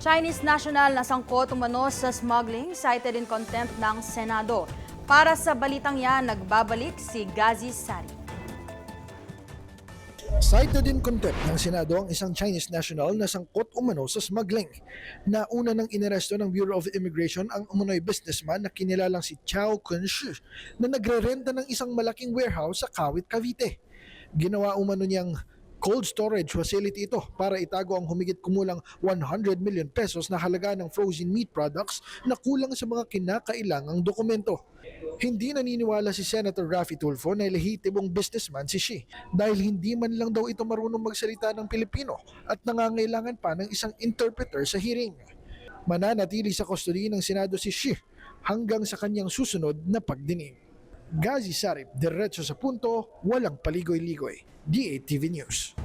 Chinese national na sangkot umano sa smuggling cited in contempt ng Senado. Para sa balitang yan, nagbabalik si Gazi Sari. Cited in contempt ng Senado ang isang Chinese national na sangkot umano sa smuggling. Nauna nang inaresto ng Bureau of Immigration ang umunoy businessman na kinilalang si Chao Kun-shi na nagrerenta ng isang malaking warehouse sa Kawit, Cavite. Ginawa umano niyang cold storage facility ito para itago ang humigit kumulang 100 million pesos na halaga ng frozen meat products na kulang sa mga kinakailangang dokumento. Hindi naniniwala si Senator Raffy Tulfo na lehitimong businessman si Xi dahil hindi man lang daw ito marunong magsalita ng Pilipino at nangangailangan pa ng isang interpreter sa hearing. Mananatili sa kustodi ng Senado si Xi hanggang sa kanyang susunod na pagdinig. Gazi Sarip, diretso sa punto, walang paligoy-ligoy. DATV News.